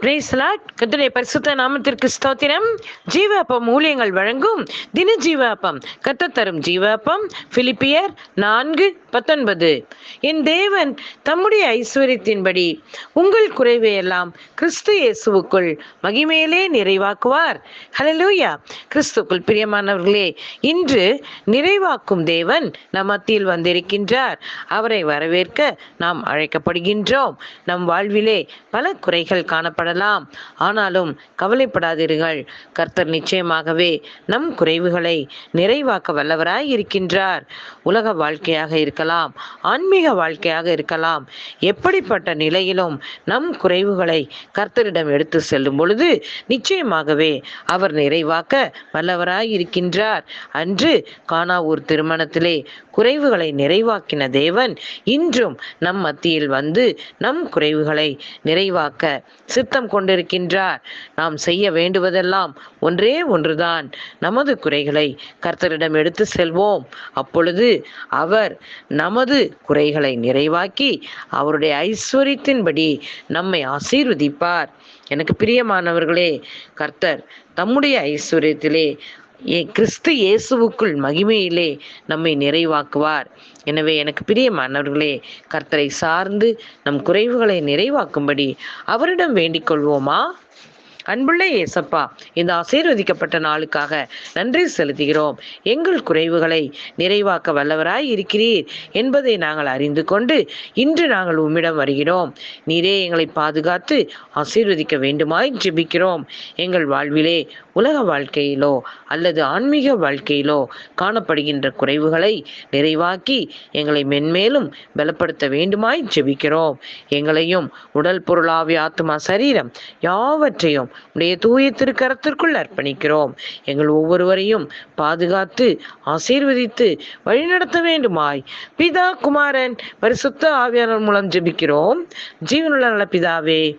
கத்துடைய பரிசுத்த நாமத்திற்கு ஸ்தோத்திரம். ஜீவாப்பம் ஊழியங்கள் வழங்கும் தின ஜீவாப்பம் கத்த தரும் ஜீவாப்பம். பிலிப்பியர் நான்கு பத்தொன்பது. என் தேவன் தம்முடைய ஐஸ்வர்யத்தின்படி உங்கள் குறைவை எல்லாம் கிறிஸ்து இயேசுவுக்குள் மகிமையிலே நிறைவாக்குவார். ஹலலூயா கிறிஸ்துக்குள் பிரியமானவர்களே இன்று நிறைவாக்கும் தேவன் நம் மத்தியில் வந்திருக்கின்றார். அவரை வரவேற்க நாம் அழைக்கப்படுகின்றோம். நம் வாழ்விலே பல குறைகள் காணப்படலாம் ஆனாலும் கவலைப்படாதீர்கள். கர்த்தர் நிச்சயமாகவே நம் குறைவுகளை நிறைவாக்க வல்லவராய் இருக்கின்றார். உலக வாழ்க்கையாக இருக்கலாம் ஆன்மீக வாழ்க்கையாக இருக்கலாம் எப்படிப்பட்ட நிலையிலும் நம் குறைவுகளை கர்த்தரிடம் எடுத்து செல்லும் பொழுது நிச்சயமாகவே அவர் நிறைவாக்க வல்லவராய் இருக்கின்றார். அன்று கானாவூர் திருமணத்திலே குறைவுகளை நிறைவாக்கின தேவன் இன்றும் நம் மத்தியில் வந்து நம் குறைவுகளை நிறைவாக்க சித்தம் கொண்டிருக்கின்றார். நாம் செய்ய வேண்டுவதெல்லாம் ஒன்றே ஒன்றுதான். நமது குறைகளை கர்த்தரிடம் எடுத்து செல்வோம். அப்பொழுது அவர் நமது குறைகளை நிறைவாக்கி அவருடைய ஐஸ்வர்யத்தின்படி நம்மை ஆசீர்வதிப்பார். எனக்கு பிரியமானவர்களே கர்த்தர் தம்முடைய ஐஸ்வர்யத்திலே கிறிஸ்து இயேசுவுக்குள் மகிமையிலே நம்மை நிறைவாக்குவார். எனவே எனக்கு பிரியமானவர்களே கர்த்தரை சார்ந்து நம் குறைவுகளை நிறைவாக்கும்படி அவரிடம் வேண்டிக் கொள்வோமா? அன்புள்ள ஏசப்பா இந்த ஆசீர்வதிக்கப்பட்ட நாளுக்காக நன்றி செலுத்துகிறோம். எங்கள் குறைவுகளை நிறைவாக்க வல்லவராய் இருக்கிறீர் என்பதை நாங்கள் அறிந்து கொண்டு இன்று நாங்கள் உம்மிடம் வருகிறோம். நீரே எங்களை பாதுகாத்து ஆசீர்வதிக்க வேண்டுமாய் ஜெபிக்கிறோம். எங்கள் வாழ்விலே உலக வாழ்க்கையிலோ அல்லது ஆன்மீக வாழ்க்கையிலோ காணப்படுகின்ற குறைவுகளை நிறைவாக்கி எங்களை மென்மேலும் பலப்படுத்த வேண்டுமாய் ஜெபிக்கிறோம். எங்களையும் உடல் பொருளாவி ஆத்மா சரீரம் யாவற்றையும் உடைய தூய திருக்கரத்திற்குள் அர்ப்பணிக்கிறோம். எங்கள் ஒவ்வொருவரையும் பாதுகாத்து ஆசீர்வதித்து வழிநடத்த வேண்டுமாய். பிதா குமாரன் பரிசுத்த ஆவியாளர் மூலம் ஜெபிக்கிறோம். ஜீவனுள்ள நல்ல பிதாவே